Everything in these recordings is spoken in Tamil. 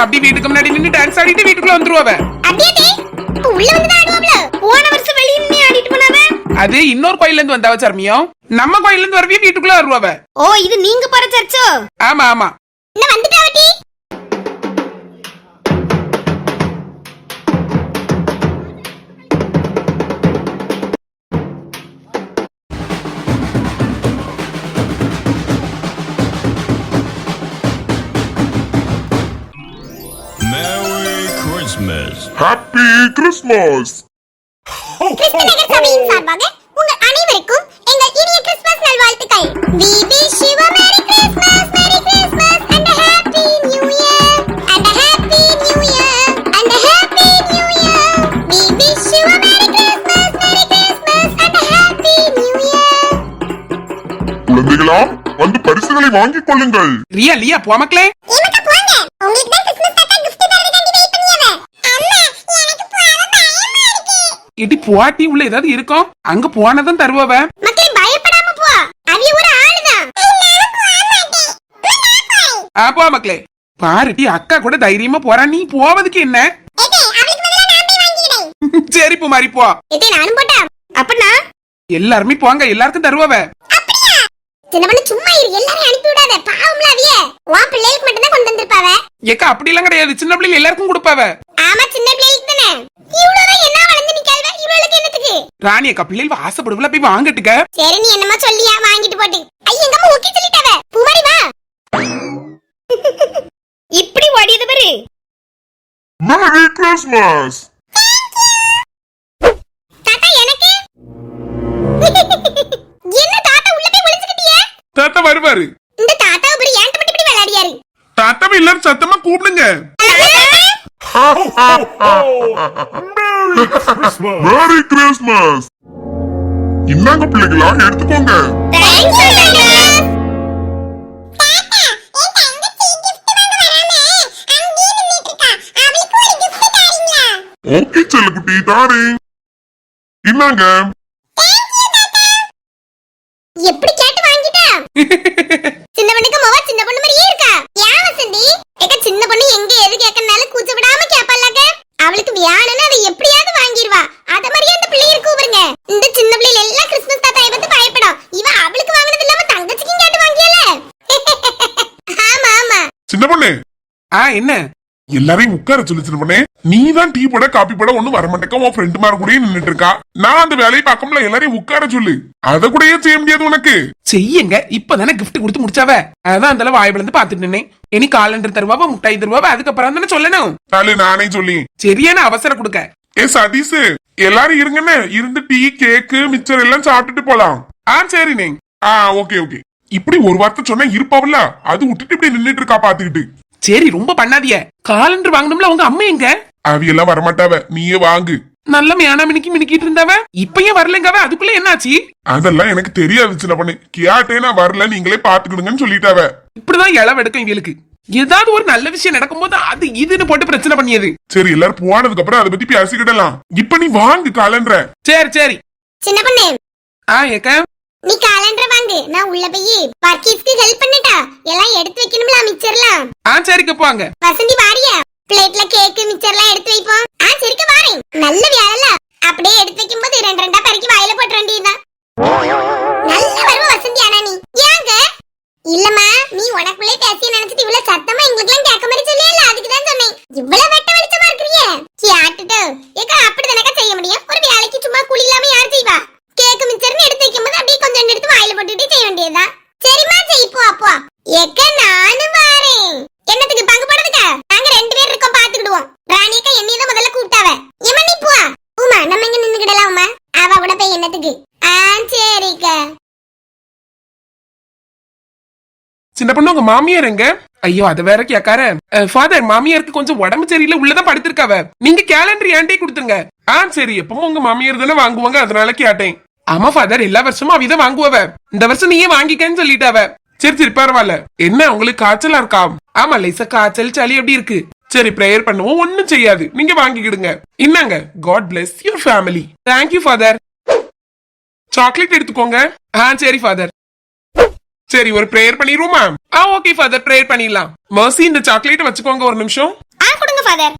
அப்படி வீட்டுக்கு முன்னாடி நின்னு டான்ஸ் ஆடிட்டு வீட்டுக்குள்ள வந்துருவாவ. அப்படியே டே இப்ப உள்ள வந்து தான் ஆடுவாப்ல. போன வருஷம் வெளிய நின்னு ஆடிட்டு போனாவ? அது இன்னொரு கோயில்ல இருந்து வந்தாவ சர்மியம் நம்ம கோயில்ல இருந்து வரவே வீட்டுக்குள்ள வருவாவ. ஓ இது நீங்க போற சர்ச்சோ? ஆமா ஆமா. என்ன வந்துட்டாவட்டி ஹாப்பி கிறிஸ்மஸ் கிறிஸ்து நகர் சபையின் சார்பாக உங்கள் அனைவருக்கும் எங்கள் இனிய கிறிஸ்துமஸ் நல்வாழ்த்துக்கள் We wish you a Merry Christmas, Merry Christmas and a Happy New Year and a Happy New Year and a Happy New Year. We wish you a Merry Christmas, Merry Christmas and a Happy New Year. குழந்தைகளா வந்து பரிசுகளை வாங்கிக் கொள்ளுங்கள் ரியா லியா போ மக்களே ஏமாக்கா போங்க உங்களுக்கு தான் கிறிஸ்துமஸ் தாத்தா gift தரதுக்காண்டி வெயிட் பண்ணியவ அம்மா எனக்கு போக பயமா இருக்கு இடி போட்டி உள்ள ஏதாவது இருக்கும் அங்க போனதும் தருவாவ. பயப்படாம போ. அவிய ஒரு ஆளுதான். ஆ போ மக்களே பாருடி அக்கா கூட தைரியமா போறா. நீ போவதுக்கு என்ன? சரி போ. மாதிரி போ நானும் போட்டா அப்பனா? எல்லாருமே போங்க எல்லாருக்கும் தருவாவ. சும்மா இரு எல்லாரையும் அனுப்பி விடாத. பாவம்ல அவிய. உன் பிள்ளைகளுக்கு மட்டும் தான் கொண்டு வந்திருப்பாவ. ஏக்கா அப்படி எல்லாம் கிடையாது. சின்ன பிள்ளைங்க எல்லாருக்கும் கொடுப்பாவ. ஆமா சின்ன பிள்ளைகளுக்கு தானே. என்ன வளர்ந்து ராணி அக்கா பிள்ளைகள் ஆசைப்படுவல போய் வாங்கட்டுக்க. சரி நீ என்னமா சொல்லியா? வாங்கிட்டு போட்டு. ஐய எங்க அம்மா ஓகே சொல்லிட்டாவ? பூமாரி வா. இப்படி ஓடியது பாரு. மேரி கிறிஸ்மஸ் தாத்தா எனக்கு? என்ன தாத்தா உள்ள போய் ஒளிஞ்சுக்கிட்டிய? தாத்தா வருவாரு இந்த தாத்தாவை பாரு ஏன்ட்ட மட்டும் இப்படி விளையாடியாரு? தாத்தாவை எல்லாரும் சத்தமா கூப்பிடுங்க. மேரி கிறிஸ்மஸ் இந்தாங்க பிள்ளைகளா எடுத்துக்கோங்க. ஓகே செல்லக்குட்டி தாரே இன்னாங்க எப்படி கேட்டு வாங்கிட்டா சின்ன பொண்ணுக்கு மொவ சின்ன பொண்ணு மாதிரியே இருக்கா ஏன் வசந்தி ஏக்க சின்ன பொண்ணு எங்க எது கேட்கறனாலும் கூச்ச விடாம கேப்பாளாக்க அவளுக்கு வியானன்னு அதை எப்படியாவது வாங்கிடுவா அத மாதிரியே அந்த பிள்ளை இருக்கு பாருங்க இந்த சின்ன பிள்ளைல எல்லாம் கிறிஸ்துமஸ் தாத்தாயை பார்த்து பயப்படும் இவ அவளுக்கு வாங்கினது இல்லாம தங்கச்சிக்கும் கேட்டு வாங்கியல ஆமா ஆமா சின்ன பொண்ணு ஆ என்ன? எல்லாரையும் உட்கார சொல்லு பொண்ணே நீ தான் டீ போட காப்பி போட ஒண்ணும் வர மாட்டேக்க. உன் ஃப்ரெண்டு மாதிரி கூட நின்னுட்டு இருக்கா நான் அந்த வேலையை பார்க்கல எல்லாரையும் உட்கார சொல்லு. அத கூடயே செய்ய முடியாது உனக்கு. செய்யுங்க. இப்பதானே கிஃப்ட் கொடுத்து முடிச்சாவ? அதான் அந்த வாய் விழுந்து பாத்துட்டு நின்னேன். இனி காலண்டர் தருவாவ முட்டாய் தருவாவ அதுக்கப்புறம் தானே சொல்லணும். தாலு நானே சொல்லி சரியான அவசரம் கொடுக்க. ஏ சதீஷ் எல்லாரும் இருங்கன்னு இருந்து டீ கேக்கு மிச்சர் எல்லாம் சாப்பிட்டுட்டு போலாம். ஆ சரிண்ணே. ஆ ஓகே ஓகே. இப்படி ஒரு வார்த்தை சொன்னா இருப்பாவில்ல? அது விட்டுட்டு இப்படி நின்னுட்டு இருக்கா பாத்துக்கிட்டு சரி ரொம்ப பண்ணாதிய காலண்டர் வாங்கணும்ல உங்க அம்மா எங்க? அவியெல்லாம் வரமாட்டாவ. நீயே வாங்கு. நல்ல மேனா மினிக்கி மினிக்கிட்டு இருந்தவ? இப்பயும் வரலங்கவ? அதுக்குள்ள என்னாச்சு? அதெல்லாம் எனக்கு தெரியாது சின்ன பொண்ணு கேட்டே நான் வரல நீங்களே பாத்துக்கிடுங்கன்னு சொல்லிட்டாவ. இப்படிதான் இளவு எடுக்கும் இவளுக்கு. ஏதாவது ஒரு நல்ல விஷயம் நடக்கும்போது அது இதுன்னு போட்டு பிரச்சனை பண்ணியது. சரி எல்லாரும் போனதுக்கு அப்புறம் அதை பத்தி பேசிக்கிடலாம். இப்ப நீ வாங்கு காலண்டர. சரி சரி. சின்ன பொண்ணு ஆ ஏக்க. நீ காலண்டர் வாங்கு. நான் உள்ள போய் பர்க்கீஸ்க்கு ஹெல்ப் பண்ணட்டா. எல்லாம் எடுத்து வைக்கணும்ல மிச்சர்லாம். ஆ சரிக்க போங்க. வசந்தி வாரியா? பிளேட்ல கேக்கு மிச்சர்லாம் எடுத்து வைப்போம். ஆ சரிக்கு வாரேன். நல்ல வேலைல அப்படியே எடுத்து வைக்கும்போது ரெண்டு ரெண்டா பறிக்கி வாயில போட்டு வேண்டியதுதான் நல்ல வருவ வசந்தி ஆனா நீ ஏங்க இல்லம்மா நீ உனக்குள்ளே பேசி நினைச்சிட்டு இவ்வளவு சத்தமா எங்களுக்கு எல்லாம் கேட்க மாதிரி சொல்லியல அதுக்கு தான் சொன்னேன் இவ்வளவு வெட்ட வெளிச்சமா இருக்கிறியே கேட்டுட்டு ஏக்கா அப்படி தானக்கா செய்ய முடியும் ஒரு வேலைக்கு சும்மா கூலி இல்லாம யார் செய்வா கேக்கு மிச்சர்னு எடுத்து வைக்கும்போது அப்படியே கொஞ்சம் எடுத்து வாயில போட்டுட்டு செய்ய வேண்டியதுதான் சரிம்மா செய் போ அப்போ ஏக்க நானும் வாரேன் என்னத்துக்கு பங்கு போடுறதுக்கா நாங்க ரெண்டு பேர் இருக்கோம் பாத்துக்கிடுவோம் ராணியக்கா என்னைய முதல்ல கூப்பிட்டாவ? ஏமா நீ போ. உமா நம்ம இங்க நின்னுக்கிடலாம் உமா. அவ கூட போய் என்னத்துக்கு? ஆ சரிக்கா. சின்ன பொண்ணு உங்க மாமியார் எங்க? ஐயோ அத வேற கேக்கார ஃபாதர் மாமியாருக்கு கொஞ்சம் உடம்பு சரியில்லை உள்ளதான் படுத்திருக்காவ. நீங்க கேலண்டர் ஏன்டே கொடுத்துருங்க? ஆ சரி எப்பவும் உங்க மாமியார் தானே வாங்குவாங்க அதனால கேட்டேன். ஆமா ஃபாதர் எல்லா வருஷமும் அவிதான் வாங்குவவ. இந்த வருஷம் நீயே வாங்கிக்கன்னு சொல்லிட்டாவ. சரி சரி பரவாயில்ல. என்ன உங்களுக்கு காய்ச்சலா இருக்கா? ஆமா லைசா காய்ச்சல் சளி எப்படி இருக்கு? சரி பிரேயர் பண்ணுவோம். ஒண்ணும் செய்யாது. நீங்க வாங்கிக்கிடுங்க. இன்னாங்க God bless your family thank you father chocolate எடுத்துக்கோங்க. ஆ சரி ஃபாதர் சரி ஒரு பிரேயர் பண்ணிடுவோமா ஆ ஓகே ஃபாதர் பிரேயர் பண்ணிடலாம். மர்சி இந்த சாக்லேட் வச்சுக்கோங்க ஒரு நிமிஷம். ஃபாதர்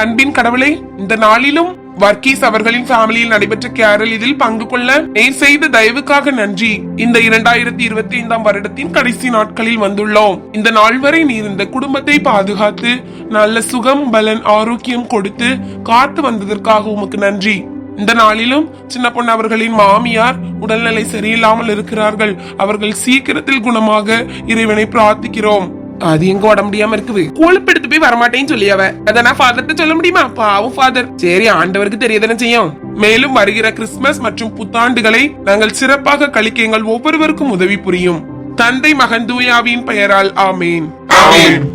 அன்பின் கடவுளே இந்த நாளிலும் வர்க்கீஸ் அவர்களின் ஃபேமிலியில் நடைபெற்ற கேரல் இதில் பங்கு கொள்ள நேர் செய்த தயவுக்காக நன்றி. இந்த இரண்டாயிரத்தி இருபத்தி ஐந்தாம் வருடத்தின் கடைசி நாட்களில் வந்துள்ளோம். இந்த நாள் வரை நீர் இந்த குடும்பத்தை பாதுகாத்து நல்ல சுகம் பலன் ஆரோக்கியம் கொடுத்து காத்து வந்ததற்காக உமக்கு நன்றி. இந்த நாளிலும் சின்ன பொண்ணு அவர்களின் மாமியார் உடல்நிலை சரியில்லாமல் இருக்கிறார்கள். அவர்கள் சீக்கிரத்தில் குணமாக இறைவனை பிரார்த்திக்கிறோம். அது எங்க உடம்பு முடியாம இருக்குது. கொழுப்பு எடுத்து போய் வரமாட்டேன்னு சொல்லி அவ. அத நான் ஃபாதர்ட்ட சொல்ல முடியுமா? பாவம் ஃபாதர் சரி ஆண்டவருக்கு தெரியதானே செய்யும். மேலும் வருகிற கிறிஸ்துமஸ் மற்றும் புத்தாண்டுகளை நாங்கள் சிறப்பாக கழிக்க எங்கள் ஒவ்வொருவருக்கும் உதவி புரியும். தந்தை மகன் தூயாவின் பெயரால் ஆமேன். ஆமென்.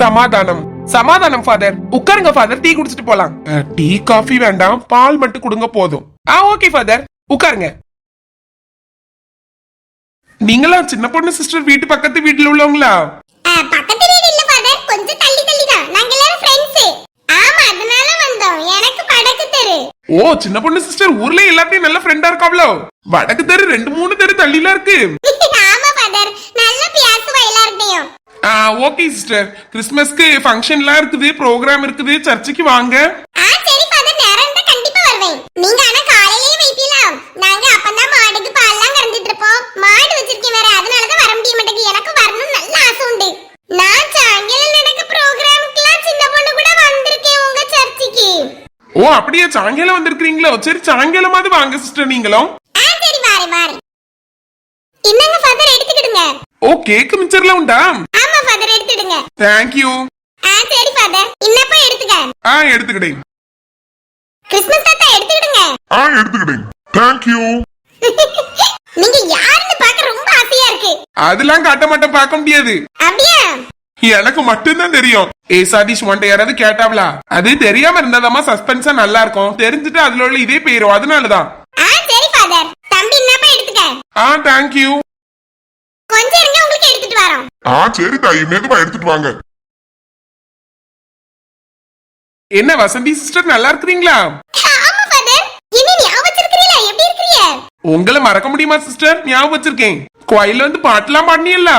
சமாதானம். சமாதானம் ஃபாதர் உட்காருங்க ஃபாதர் டீ குடிச்சிட்டு போலாம். டீ காஃபி வேண்டாம். பால் மட்டும் கொடுங்க போதும். ஆ ஓகே ஃபாதர் உட்காருங்க. நீங்களா சின்ன பொண்ணு சிஸ்டர் வீட்டு பக்கத்து வீட்டுல உள்ளவங்களா? பக்கத்து வீடு இல்ல ஃபாதர் கொஞ்சம் தள்ளி தள்ளி தான். நாங்க எல்லாரும் ஃப்ரெண்ட்ஸ் ஆமா அதனால வந்தோம். எனக்கு படக்கு தெரு. ஓ சின்ன பொண்ணு சிஸ்டர் ஊர்ல எல்லாத்தையும் நல்ல ஃப்ரெண்டா இருக்காவளோ? வடக்கு தெரு ரெண்டு மூணு தெரு தள்ளிலாம் இருக்கு. ஆமா ஃபாதர் நல்ல பேசுவா எல்லார்கிட்டயும் ஆ ஓகே சிஸ்டர் கிறிஸ்மஸ்க்கு ஃபங்க்ஷன்லாம் இருக்குது ப்ரோக்ராம் இருக்குது. சர்ச்சுக்கு வாங்க. ஆ சரி ஃபாதர் நேரம் இருந்தா கண்டிப்பா வருவேன். நீங்க ஆனா காலையிலேயே வைப்பீங்களா நாங்க அப்பதான் மாடுக்கு பால்லாம் கறந்துட்டு இருப்போம் மாடு வச்சிருக்கேன் வேற அதனாலதான் வர முடிய மாட்டேங்குது எனக்கு வரணும் நல்ல ஆசை உண்டு நான் சாயங்காலம் நடக்க ப்ரோக்ராமுக்குலாம் சின்ன பொண்ணு கூட வந்திருக்கேன் உங்க சர்ச்சுக்கு. ஓ அப்படியே? சாயங்காலம் வந்திருக்கிறீங்களோ? சரி சாயங்காலமாவது வாங்க சிஸ்டர் நீங்களும். ஆ சரி வாரேன் வாரேன் என்னங்க ஃபாதர் எடுத்துக்கிடுங்க. ஓ கேக்கு மிச்சர்லாம் உண்டா? ஆமா ஃபாதர் எடுத்துடுங்க. தேங்க்யூ ஆ சரி ஃபாதர் இன்னப்பா எடுத்துக்க. ஆ எடுத்துக்கிட்டேன் கிறிஸ்மஸ் தாத்தா எடுத்துக்கிடுங்க. ஆ எடுத்துக்கிட்டேன் தேங்க்யூ நீங்க யாருன்னு பார்க்க ரொம்ப ஆசையா இருக்கு. அதெல்லாம் காட்ட மாட்டேன் பார்க்க முடியாது. அப்படியா? எனக்கு மட்டும்தான் தெரியும். ஏ சதீஷ் உன்ட்ட யாராவது கேட்டாவளா? அது தெரியாம இருந்ததாமா சஸ்பென்ஸா நல்லா இருக்கும். தெரிஞ்சுட்டு அதுல உள்ள இதே போயிரும். அதனாலதான். ஆ சரி ஃபாதர் தம்பி என்னப்பா எடுத்துக்க? ஆ தேங்க்யூ கொஞ்சம் இருங்க உங்களுக்கு எடுத்துட்டு வரோம். ஆ சரி தாயி மெதுவா எடுத்துட்டு வாங்க. என்ன வசந்தி சிஸ்டர் நல்லா இருக்கிறீங்களா? ஆமா ஃபாதர் என்ன ஞாபகம் வச்சிருக்கீங்களா எப்படி இருக்கீங்க உங்களை மறக்க முடியுமா சிஸ்டர் ஞாபகம் வச்சிருக்கேன். கோயில்ல வந்து பாட்டுலாம் பாடினீல்ல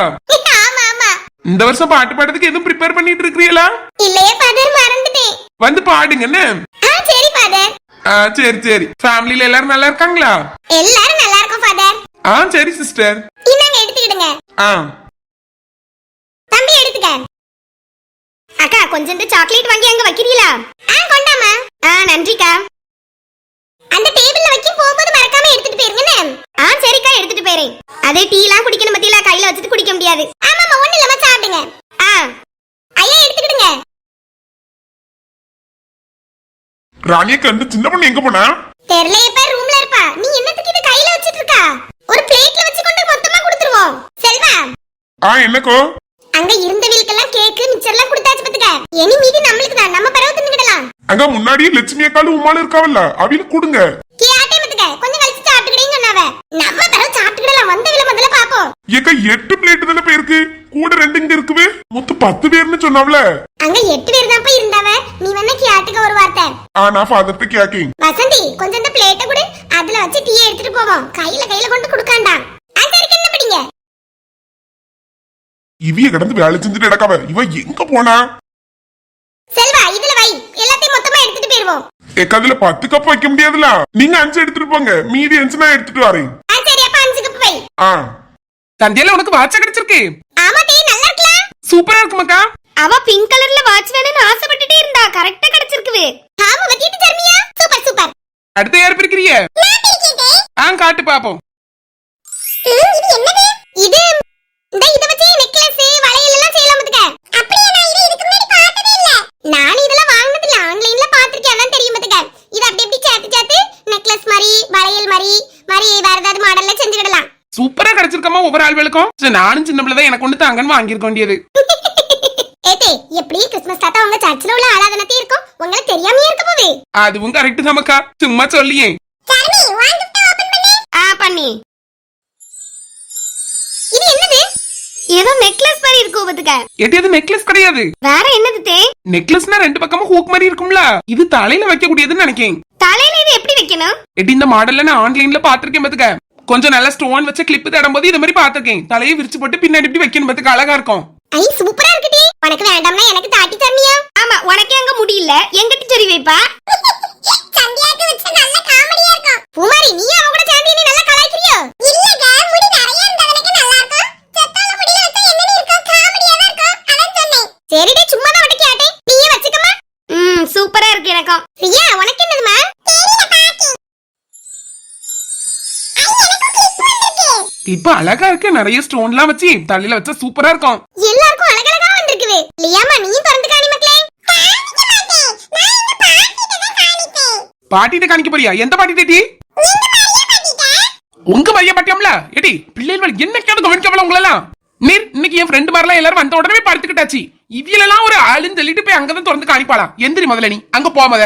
இந்த வருஷம் பாட்டு பாடுறதுக்கு எதுவும் ப்ரிப்பேர் பண்ணிட்டு இருக்கிறீங்களா இல்லையே ஃபாதர் மறந்துட்டேன். வந்து பாடுங்க என்ன? ஆ சரி ஃபாதர் ஆ சரி சரி. ஃபேமிலில எல்லாரும் நல்லா இருக்காங்களா? எல்லாரும் நல்லா இருக்கும் ஃபாதர் ஆ சரி சிஸ்டர் இன்னாங்க எடுத்துக்கிடுங்க. ஆ. தம்பி எடுத்துக்க. அக்கா கொஞ்சம் சாக்லேட் வாங்கி அங்க வைக்கிறீங்களா? ஆ கொண்டாமா ஆ நன்றிக்கா. அந்த டேபிள்ல வைக்கும் போகும்போது மறக்காம எடுத்துட்டு போயிருங்கண்ணே ஆ சரிக்கா எடுத்துட்டு போறேன் அதே டீ எல்லாம் குடிக்கணும் பத்தியில கையில வச்சுட்டு குடிக்க முடியாது ஆமாமா ஒண்ணு இல்லாம சாப்பிடுங்க ஆ ஐயா எடுத்துக்கிடுங்க ராணியக்கா இந்த சின்ன பொண்ணு எங்க போனா? தெரியல இப்ப ரூம்ல இருப்பா. நீ என்னத்துக்கு இது கையில வச்சிட்டு இருக்கா ஒரு பிளேட்ல வச்சு கொண்டு மொத்தமா கொடுத்துருவோம். செல்வா. ஆ என்னக்கோ? அங்க இருந்த வீலுக்கெல்லாம் கேக்கு மிச்சர்லாம் கொடுத்தாச்சு பாத்துக்க. இனி மீதி நம்மளுக்கு தான். நம்ம பரவ தின்னுக்கிடலாம். அங்க முன்னாடியே லட்சுமி அக்காலும் உமாலும் இருக்காவல்ல? அவில கொடுங்க. கியாட்டே மத்துக்க கொஞ்சம் கழிச்சு சாப்பிட்டுக்கிட்டேன்னு சொன்னாவ. நம்ம பரவ சாப்பிட்டுக்கிடலாம். வந்த வில முதல்ல பாப்போம். ஏக்கா எட்டு பிளேட் தானே போயிருக்கு? கூட ரெண்டு இங்க இருக்குவே மொத்தம் பத்து பேர்னு சொன்னாவல அங்க எட்டு பேர் தான் போய் இருந்தாவ. கியாட்டுக்கு ஒரு வார்த்தை. ஆ நான் ஃபாதர்ட்ட கேக்கேன். வசந்தி கொஞ்சம் இந்த பிளேட்டை கொடு. அதுல வச்சு டீ எடுத்துட்டு போவோம். கையில கையில கொண்டு கொடுக்காண்டாம். அந்தருக்கு என்ன படிங்க? இவிய கடந்து வேலை செஞ்சுட்டு இடக்காவ இவ எங்க போனா? செல்வா இதுல வை. எல்லாத்தையும் மொத்தமா எடுத்துட்டு போயிருவோம். ஏக்கா அதுல பத்து கப் வைக்க முடியாதுல நீங்க அஞ்சு எடுத்துட்டு போங்க. மீதி அஞ்சு நான் எடுத்துட்டு வரேன். ஆ சரி அப்ப அஞ்சு கப் வை. ஆ. சந்தியால உனக்கு வாட்ச கிடைச்சிருக்கு. ஆமா டீ நல்லா இருக்கலாம் சூப்பரா இருக்குமாக்கா. அவ பிங்க் கலர்ல வாட்ச் வேணும்னு ஆசைப்பட்டுட்டே இருந்தா. கரெக்டா கிடைச்சிருக்குது. ஆமா வத்திட்டு தர்மியா சூப்பர் சூப்பர் அடுத்த யார் பிரிக்கிறிய ஆ காட்டு பாப்போம். இது என்னது? இது இந்த இத வச்சு நெக்லஸ் வளையல் எல்லாம் செய்யலாம் பாத்துக்க. அப்படியே நான் இத இதுக்கு முன்னாடி பார்த்ததே இல்ல. நான் இதெல்லாம் வாங்குனது இல்ல ஆன்லைன்ல பாத்திருக்கேன் அதான் தெரியும் பாத்துக்க. இது அப்படி அப்படி சேர்த்து சேர்த்து நெக்லஸ் மாதிரி வளையல் மாதிரி மாதிரி வேற ஏதாவது மாடல்ல செஞ்சுக்கிடலாம். சூப்பரா கிடைச்சிருக்கமா ஒவ்வொரு ஆள்களுக்கும் நானும் சின்ன பிள்ளை தான் எனக்கு ஒண்ணு தாங்கன்னு வாங்கியிருக்க வேண்டியது. ஏத்தே எப்படி கிறிஸ்மஸ் தாத்தா உங்க சர்ச்சில் உள்ள ஆராதனத்தை இருக்கும். உங்களுக்கு தெரியாமயே இருக்க போவே அதுவும் கரெக்ட் தாமக்கா சும்மா சொல்லியே. பண்ணு. ஆ பண்ணி. இது என்னது? ஏதோ நெக்லஸ் மாதிரி இருக்கு பாத்துக்க எட்டி அது நெக்லஸ் கிடையாது? வேற என்னது தே? நெக்லஸ்னா ரெண்டு பக்கமும் ஹூக் மாதிரி இருக்கும்ல. இது தலையில வைக்க கூடியதுன்னு நினைக்கேன். தலையில இது எப்படி வைக்கணும்? எட்டி இந்த மாடல்ல நான் ஆன்லைன்ல பாத்திருக்கேன் பாத்துக்க. கொஞ்சம் நல்லா ஸ்டோன் வச்ச கிளிப் தடும் போது இது மாதிரி பாத்திருக்கேன் தலையை விரிச்சு போட்டு பின்னாடி இப்படி வைக்கணும் பாத்துக்க. அழகா இருக்கும். ஐ சூப்பரா உனக்கு வேண்டாம்னா எனக்கு தாட்டி தரணியா? ஆமா உனக்கே அங்க முடியல. எங்கிட்ட சொல்லி வைப்பா? சந்தியாக்கு வச்ச நல்ல காமெடியா இருக்கும். பூமாரி நீ அவ கூட சேர்ந்து நீ நல்லா கலாய்க்கிறியோ? இல்லங்க முடி நிறைய இருந்தவனுக்கு நல்லா இருக்கும் செத்தால முடியில வச்சா என்னடி இருக்கும்? காமெடியா தான் இருக்கும். அதான் சொன்னேன். சரிடே சும்மா தான் கேட்டேன். நீயே வச்சுக்கமா ம் சூப்பரா இருக்கு எனக்கும். பிரியா உனக்கு என்னதுமா தெரியல பாட்டி. இப்ப அழகா இருக்கு நிறைய ஸ்டோன்லாம் வச்சு தலையில வச்சா சூப்பரா இருக்கும் எல்லாருக்கும் அழகழகா வந்திருக்குது லியாமா நீயும் திறந்து காணி மக்களே காணிக்க மாட்டேன் நான் எங்க பாட்டிட்ட தான் காணிப்பேன் பாட்டிட்ட காணிக்க போறியா? எந்த பாட்டி டி? உங்க மைய பாட்டியம்ல? ஏடி பிள்ளைகள் என்ன கேட்டு கவனிக்கவல உங்களெல்லாம்? நீர் இன்னைக்கு என் ஃப்ரெண்டு மாதிரிலாம் எல்லாரும் வந்த உடனே படுத்துக்கிட்டாச்சு. இவியலெல்லாம் ஒரு ஆளுன்னு சொல்லிட்டு போய் அங்கதான் திறந்து காணிப்பாளாம் எந்திரி முதல்ல நீ. அங்க போ முத.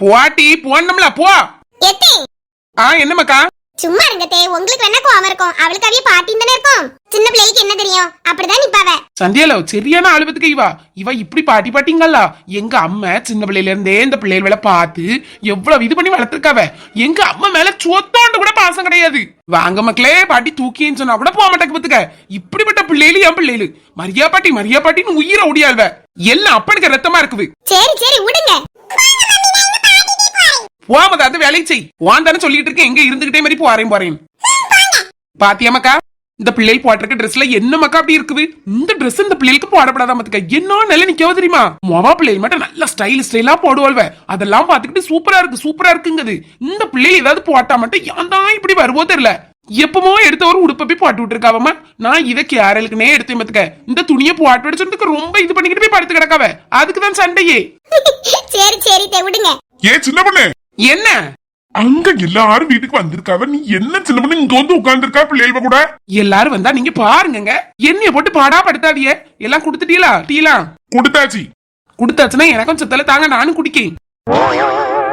போட்டி போனம்ல போ ஆ என்னமாக்கா சும்மா இருங்கத்தே உங்களுக்கு வேணா கோவம் இருக்கும். அவளுக்கு அவிய பாட்டின்னு தானே இருக்கும். சின்ன பிள்ளைக்கு என்ன தெரியும்? அப்படிதான் நிப்பாவ. சந்தியாலோ சரியான அழுவத்துக்கு இவா. இவ இப்படி பாட்டி பாட்டிங்களா? எங்க அம்மா சின்ன பிள்ளையில இருந்தே இந்த பிள்ளைகளை பார்த்து எவ்வளவு இது பண்ணி வளர்த்துருக்காவ? எங்க அம்மா மேல சொத்தோண்டு கூட பாசம் கிடையாது. வாங்க மக்களே பாட்டி தூக்கின்னு சொன்னா கூட போக மாட்டேங்க பத்துக்க. இப்படிப்பட்ட பிள்ளைகளு என் பிள்ளைகளு மரியா பாட்டி மரியா பாட்டின்னு உயிரை ஒடியாள்வ. எல்லாம் அப்பனுக்கு ரத்தமா இருக்குது. சரி சரி விடுங்க. போமத அது வேலையை செய். வான் தானே சொல்லிட்டு இருக்கேன். எங்க இருந்துகிட்டே மாதிரி போறேன் போறேன் பாத்தியாமக்கா இந்த பிள்ளைகள் போட்டிருக்க ட்ரெஸ்ல என்ன மக்கா அப்படி இருக்குது? இந்த Dress இந்த பிள்ளைகளுக்கு போடப்படாத மத்துக்க என்ன நல்ல நிக்கவ தெரியுமா? மொவா பிள்ளைகள் மட்டும் நல்ல ஸ்டைல் ஸ்டைலா போடுவாள்வ. அதெல்லாம் பாத்துக்கிட்டு சூப்பரா இருக்கு சூப்பரா இருக்குங்குது. இந்த பிள்ளைகள் ஏதாவது போட்டா மட்டும் ஏன் தான் இப்படி வருவோ தெரியல. எப்பமோ எடுத்த ஒரு உடுப்பை போய் போட்டு விட்டுருக்காவமா நான் இதை கேரளுக்குனே எடுத்து மத்துக்க இந்த துணியை போட்டு விடுச்சதுக்கு ரொம்ப இது பண்ணிக்கிட்டு போய் படுத்து கிடக்காவ. அதுக்கு தான் சண்டையே. சரி சரி விடுங்க. ஏ சின்ன பொண்ணு? என்ன? அங்க எல்லாரும் வீட்டுக்கு வந்திருக்காவ நீ என்ன சின்ன பொண்ணு இங்க வந்து உட்கார்ந்துருக்கா பிள்ளைகள கூட? எல்லாரும் வந்தா நீங்க பாருங்கங்க. என்னைய போட்டு பாடா படுத்தாதிய எல்லாம் கொடுத்துட்டீங்களா? டீலாம் கொடுத்தாச்சு. கொடுத்தாச்சுன்னா எனக்கும் சுத்தல தாங்க நானும் குடிக்கேன்.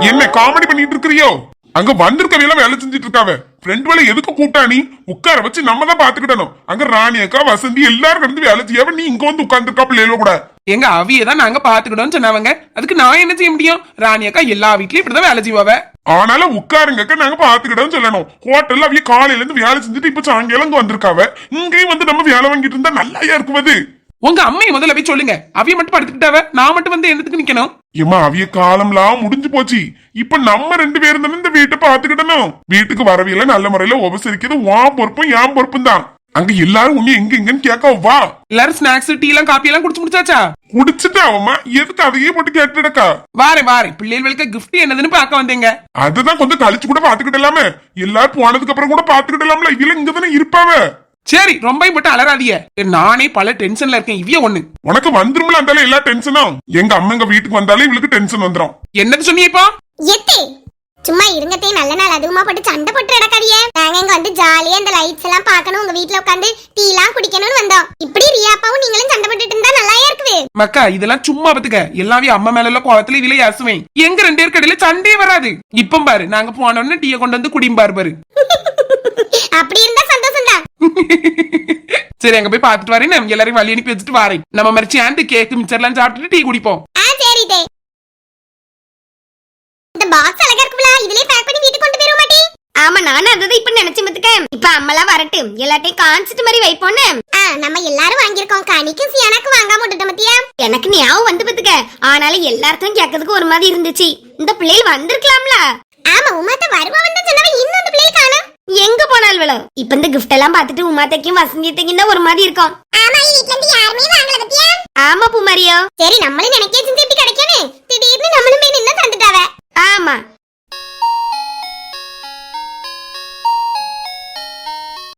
என்ன காமெடி பண்ணிட்டு இருக்கிறியோ? அங்க வந்திருக்கவையெல்லாம் வேலை செஞ்சுட்டு இருக்காவ. ஃப்ரெண்ட் வேலை எதுக்கு கூப்பிட்டா நீ? உட்கார வச்சு நம்ம தான் பாத்துக்கிடணும் அங்க ராணி அக்கா வசந்தி எல்லாரும் கிடந்து வேலை செய்யாவ நீ இங்க வந்து உட்கார்ந்துருக்கா பிள்ளைகள கூட? எங்க அவிய தான் நாங்க பாத்துக்கிட்டோம்னு சொன்னாவங்க. அதுக்கு நான் என்ன செய்ய முடியும்? ராணி அக்கா எல்லா வீட்லயும் இப்படிதான் வேலை செய்வாவ. ஆனாலும் உட்காருங்கக்க நாங்க பாத்துக்கிட்டோம் சொல்லணும். ஹோட்டல்ல அவிய காலையில இருந்து வேலை செஞ்சுட்டு இப்ப சாயங்காலம் இங்க வந்திருக்காவ. இங்கேயும் வந்து நம்ம வேலை வாங்கிட்டு இருந்தா நல்லாயா இருக்குவது உங்க அம்மையை முதல்ல போய் சொல்லுங்க. அவிய மட்டும் படுத்துக்கிட்டாவ? நான் மட்டும் வந்து என்னத்துக்கு நிக்கணும்? ஏமா அவிய காலம்லாம் முடிஞ்சு போச்சு. இப்ப நம்ம ரெண்டு பேரும் தானே இந்த வீட்டை பாத்துக்கிடணும் வீட்டுக்கு வரவில்லை நல்ல முறையில உபசரிக்கிறது உன் பொறுப்பும் என் பொறுப்பும் தான். அங்க எல்லாரும் உன்னை எங்க எங்கன்னு கேட்க வா. எல்லாரும் ஸ்நாக்ஸ் டீ எல்லாம் காப்பி எல்லாம் குடிச்சு முடிச்சாச்சா? குடிச்சிட்டு அவமா எதுக்கு அதையே போட்டு கேட்டுடக்கா வாரேன் வாரேன் பிள்ளைகளுக்கு gift என்னதுன்னு பார்க்க வந்தேங்க. அதுதான் கொஞ்சம் கழிச்சு கூட பாத்துக்கிடலாமே எல்லாரும் போனதுக்கு அப்புறம் கூட பாத்துக்கிடலாம்ல இவல இங்க தானே இருப்பாவ? சரி ரொம்ப மட்டும் அலறாதீங்க. நானே பல டென்ஷன்ல இருக்கேன். இவ்விய ஒண்ணு. உனக்கு வந்துரும்ல அந்த எல்லா டென்ஷனும்? எங்க அம்மா எங்க வீட்டுக்கு வந்தாலே இவளுக்கு டென்ஷன் வந்துரும். என்னது சொன்னீங்க இப்போ எத்தே சும்மா இருங்கத்தே நல்ல நாள். அதுவுமா போட்டு சண்டை போட்டு நடக்காதியே நாங்க இங்க வந்து ஜாலியா இந்த லைட்ஸ் எல்லாம் பார்க்கணும். உங்க வீட்ல உட்காந்து டீ எல்லாம் குடிக்கணும்னு வந்தோம். இப்படி ரியாப்பாவும் நீங்களும் சண்டை போட்டுட்டு இருந்தா நல்லாயே இருக்குது? மக்கா இதெல்லாம் சும்மா பத்துக்க எல்லாமே அம்மா மேல உள்ள கோவத்துல இதுல யாசுவேன் எங்க ரெண்டு பேருக்கு இடையில சண்டையே வராது. இப்ப பாரு நாங்க போன உடனே டீயை கொண்டு வந்து குடியும் பாரு பாரு. அப்படி இருந்தா சந்தோஷம் தான் சரி அங்க போய் பாத்துட்டு வரேன். நம்ம எல்லாரையும் வழி அனுப்பி வச்சுட்டு வரேன். நம்ம மாதிரி சேர்ந்து கேக்கு மிச்சர்லாம் சாப்பிட்டுட்டு டீ குடிப்போம். ஆ சரி தே. இந்த பாக்ஸ் அழகா இருக்குல்ல இதுலயே பேக் பண்ணி வீட்டுக்கு கொண்டு போயிட மாட்டே ஆமா நானும் அதுதான் இப்ப நினைச்சு மத்துக்க இப்ப அம்மெல்லாம் வரட்டு எல்லாத்தையும் காமிச்சிட்டு மாதிரி வைப்போன்னு. ஆ நம்ம எல்லாரும் வாங்கியிருக்கோம். கனிக்கும் சியானாக்கும் வாங்காம விட்டுட்டோம் மத்தியா எனக்கு ஞாபகம் வந்து பத்துக்க. ஆனாலும் எல்லார்த்தையும் கேட்கறதுக்கு ஒரு மாதிரி இருந்துச்சு. இந்த பிள்ளைகள் வந்திருக்கலாம்ல. ஆமா உமாத்த வருவா வந்து சொன்னவ இன்னும் அந்த பிள்ளையை எங்க போனால் விழும். இப்ப இந்த கிஃப்ட் எல்லாம் பார்த்துட்டு உமாத்தைக்கும் வசந்தியத்தைக்கும் தான் ஒரு மாதிரி இருக்கும். ஆமா இந்த வீட்ல ஆமா பூமாரியோ சரி நம்மளும் நினைக்க செஞ்சு இப்படி கிடைக்கணும் திடீர்னு நம்மளும் போய் நின்னு தந்துட்டாவ. ஆமா.